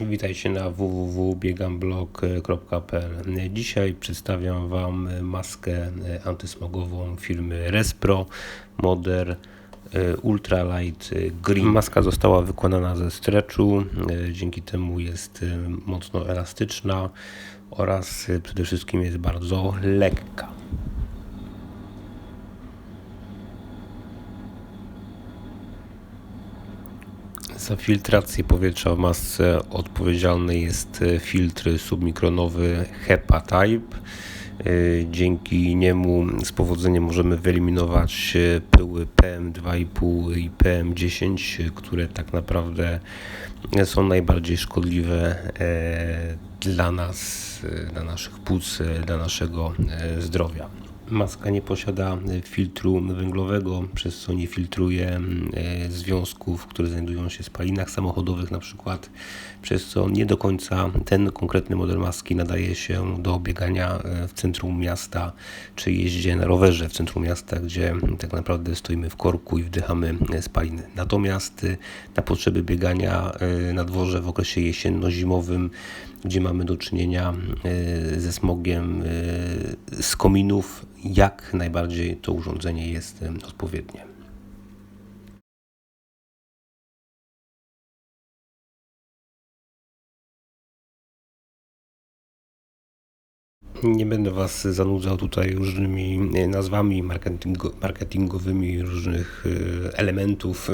Witajcie na www.biegamblog.pl. Dzisiaj przedstawiam Wam maskę antysmogową firmy Respro Moder Ultralight Green. Maska została wykonana ze stretchu, dzięki temu jest mocno elastyczna oraz przede wszystkim jest bardzo lekka. Za filtrację powietrza w masce odpowiedzialny jest e, filtr submikronowy HEPA Type. E, dzięki niemu z powodzeniem możemy wyeliminować e, pyły PM2,5 i PM10, które tak naprawdę są najbardziej szkodliwe dla nas, dla naszych płuc, dla naszego zdrowia. Maska nie posiada filtru węglowego, przez co nie filtruje mm, e, związków, które znajdują się w spalinach samochodowych na przykład, przez co nie do końca ten konkretny model maski nadaje się do biegania e, w centrum miasta, czy jeździe na rowerze w centrum miasta, gdzie tak naprawdę stoimy w korku i wdychamy e, spaliny. Natomiast na potrzeby biegania na dworze w okresie jesienno-zimowym gdzie mamy do czynienia e, ze smogiem e, z kominów, jak najbardziej to urządzenie jest e, odpowiednie. Nie będę Was zanudzał tutaj różnymi e, nazwami marketingowymi różnych e, elementów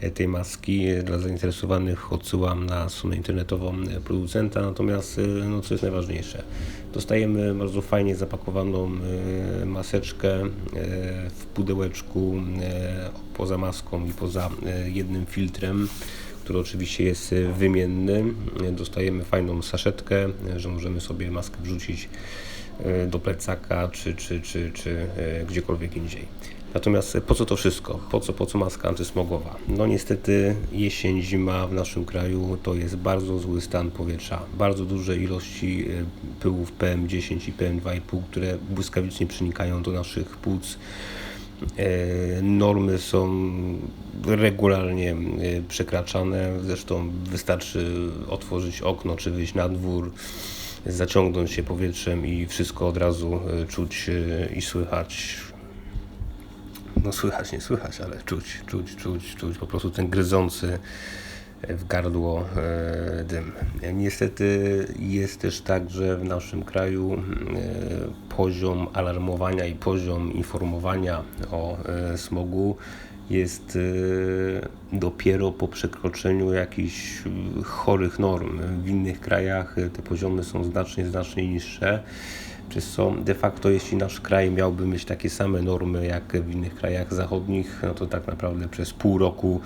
e, tej maski. Dla zainteresowanych odsyłam na stronę internetową producenta. Natomiast, no, co jest najważniejsze, dostajemy bardzo fajnie zapakowaną maseczkę w pudełeczku poza maską i poza jednym filtrem który oczywiście jest e, wymienny. Dostajemy fajną saszetkę, e, że możemy sobie maskę wrzucić e, do plecaka czy, czy, czy, czy gdziekolwiek indziej. Natomiast po co to wszystko? Po co, po co maska antysmogowa? No niestety jesień, zima w naszym kraju to jest bardzo zły stan powietrza. Bardzo duże ilości pyłów PM10 i PM2,5, które błyskawicznie przenikają do naszych płuc E, normy są regularnie e, przekraczane. Zresztą wystarczy otworzyć okno czy wyjść na dwór, zaciągnąć się powietrzem i wszystko od razu e, czuć i słychać. No słychać, nie słychać, ale czuć, czuć, czuć, czuć po prostu ten gryzący w gardło e, dym. Niestety jest też tak, że w naszym kraju e, poziom alarmowania i poziom informowania o e, smogu jest dopiero po przekroczeniu jakichś chorych norm. W innych krajach te poziomy są znacznie, znacznie niższe. Przez co de facto, jeśli nasz kraj miałby mieć takie same normy jak w innych krajach zachodnich, no to tak naprawdę przez pół roku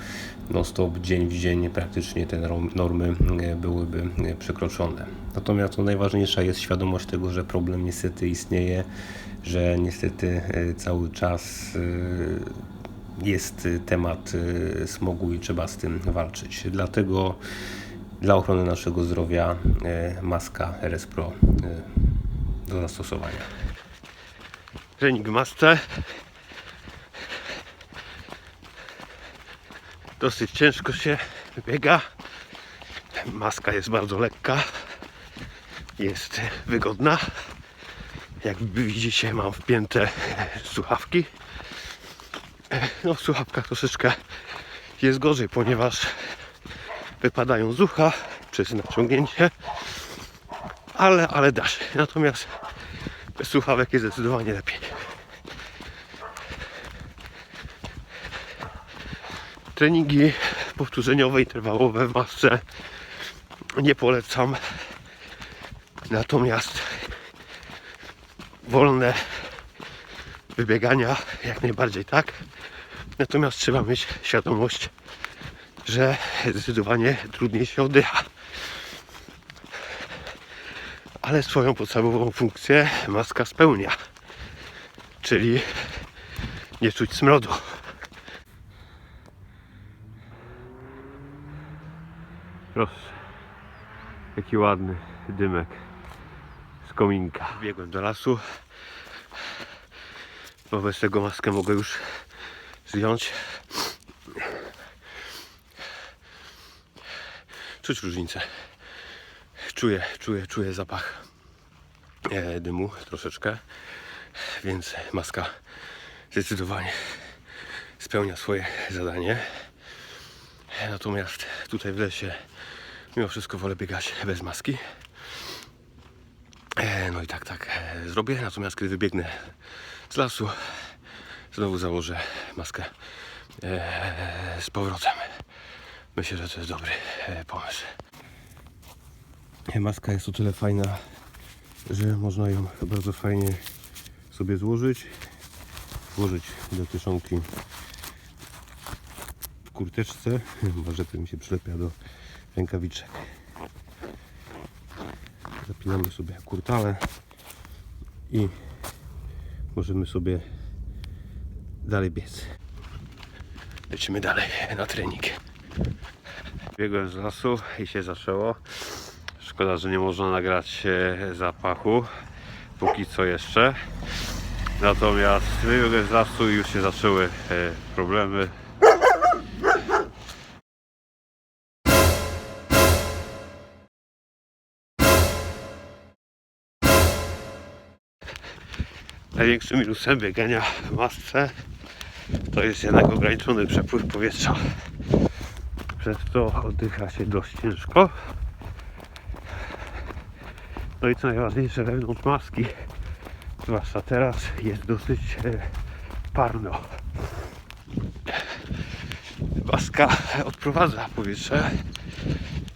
non-stop, dzień w dzień praktycznie te normy e, byłyby e, przekroczone. Natomiast no, najważniejsza jest świadomość tego, że problem niestety istnieje, że niestety e, cały czas jest temat smogu i trzeba z tym walczyć. Dlatego dla ochrony naszego zdrowia maska RS Pro do zastosowania. Trening masce. Dosyć ciężko się biega. Maska jest bardzo lekka. Jest wygodna. Jak widzicie mam wpięte słuchawki. No w słuchawkach troszeczkę jest gorzej, ponieważ wypadają z ucha przez naciągnięcie ale, ale dasz. Natomiast bez słuchawek jest zdecydowanie lepiej. Treningi powtórzeniowe, interwałowe w masce nie polecam. Natomiast wolne wybiegania jak najbardziej tak. Natomiast trzeba mieć świadomość, że zdecydowanie trudniej się oddycha ale swoją podstawową funkcję maska spełnia, czyli nie czuć smrodu. Proszę, jaki ładny dymek z kominka. Biegłem do lasu. Wobec tego maskę mogę już zdjąć. Czuć różnicę Czuję, czuję, czuję zapach e, dymu troszeczkę, więc maska zdecydowanie spełnia swoje zadanie. Natomiast tutaj w lesie mimo wszystko wolę biegać bez maski. E, No i tak, tak e, zrobię. Natomiast kiedy wybiegnę z lasu, znowu założę maskę z powrotem. Myślę, że to jest dobry pomysł. Maska jest o tyle fajna, że można ją bardzo fajnie sobie złożyć. Włożyć do kieszonki w kurteczce. Może to mi się przylepia do rękawiczek. Zapinamy sobie kurtale i możemy sobie dalej biec. Lecimy dalej na trening. Biegłem z lasu i się zaczęło. Szkoda, że nie można nagrać e, zapachu. Póki co jeszcze. Natomiast wybiegłem z lasu i już się zaczęły e, problemy. Największym minusem biegania w masce to jest jednak ograniczony przepływ powietrza. Przez to oddycha się dość ciężko. No i co najważniejsze, wewnątrz maski, zwłaszcza teraz, jest dosyć e, parno. Maska odprowadza powietrze,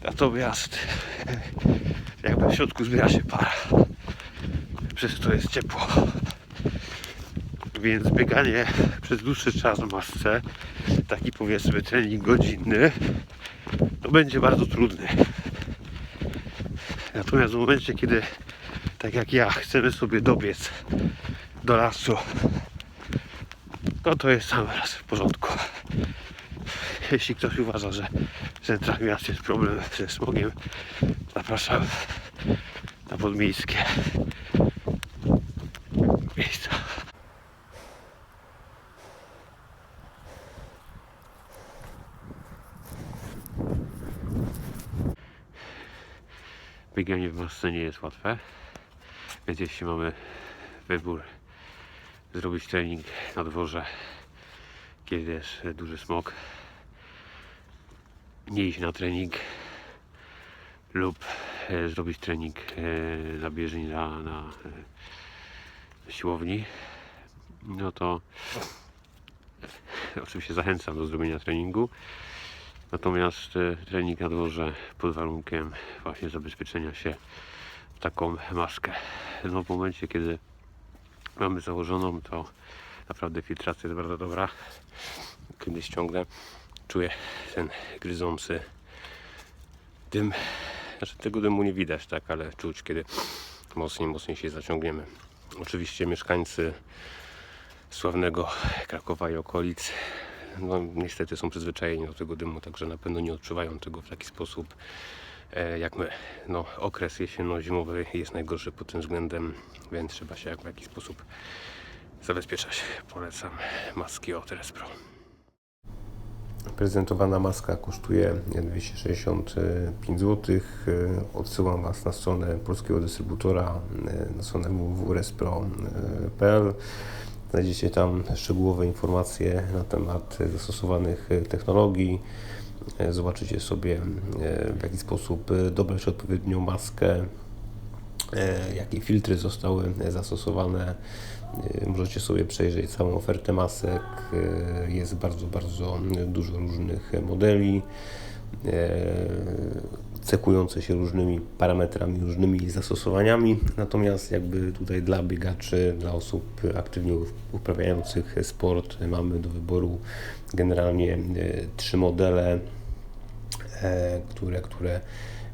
natomiast e, jakby w środku zbiera się para. Przez to jest ciepło. Więc bieganie przez dłuższy czas w masce, taki powiedzmy trening godzinny, to będzie bardzo trudny. Natomiast w momencie, kiedy tak jak ja chcemy sobie dobiec do lasu, to to jest sam raz w porządku. Jeśli ktoś uważa, że centrach miast jest problem ze smogiem, zapraszam na podmiejskie Bieganie w masce nie jest łatwe, więc jeśli mamy wybór zrobić trening na dworze, kiedy jest duży smog, nie iść na trening lub e, zrobić trening e, na bieżni na, na e, siłowni, no to oczywiście zachęcam do zrobienia treningu. Natomiast e, trening na dworze pod warunkiem właśnie zabezpieczenia się w taką maskę. No w momencie, kiedy mamy założoną, to naprawdę filtracja jest bardzo dobra. Kiedy ściągnę, czuję ten gryzący dym. Znaczy tego dymu nie widać, tak, ale czuć, kiedy mocniej, mocniej się zaciągniemy. Oczywiście mieszkańcy sławnego Krakowa i okolic no, niestety są przyzwyczajeni do tego dymu, także na pewno nie odczuwają tego w taki sposób e, jak my. No, okres jesienno-zimowy jest najgorszy pod tym względem, więc trzeba się w jakiś sposób zabezpieczać. Polecam maski Otres Pro. Prezentowana maska kosztuje 265 zł. Odsyłam Was na stronę polskiego dystrybutora, e, na stronę www.respro.pl. Znajdziecie tam szczegółowe informacje na temat zastosowanych technologii. Zobaczycie sobie w jaki sposób dobrać odpowiednią maskę, jakie filtry zostały zastosowane. Możecie sobie przejrzeć całą ofertę masek. Jest bardzo, bardzo dużo różnych modeli cechujące się różnymi parametrami, różnymi zastosowaniami. Natomiast jakby tutaj dla biegaczy, dla osób aktywnie uprawiających sport mamy do wyboru generalnie e, trzy modele, e, które, które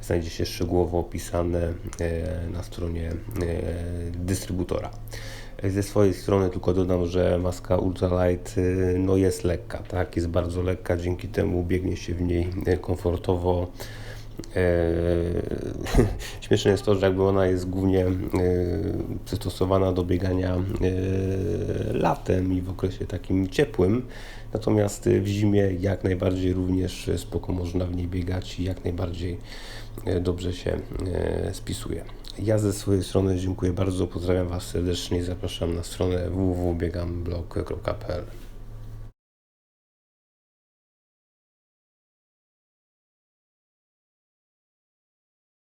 znajdziecie szczegółowo opisane e, na stronie dystrybutora. Ze swojej strony tylko dodam, że maska Ultralight no jest lekka, tak? jest bardzo lekka, dzięki temu biegnie się w niej komfortowo. Eee, Śmieszne jest to, że jakby ona jest głównie e, przystosowana do biegania e, latem i w okresie takim ciepłym, natomiast w zimie jak najbardziej również spoko można w niej biegać i jak najbardziej e, dobrze się e, spisuje. Ja ze swojej strony dziękuję bardzo, pozdrawiam Was serdecznie i zapraszam na stronę www.biegamblock.pl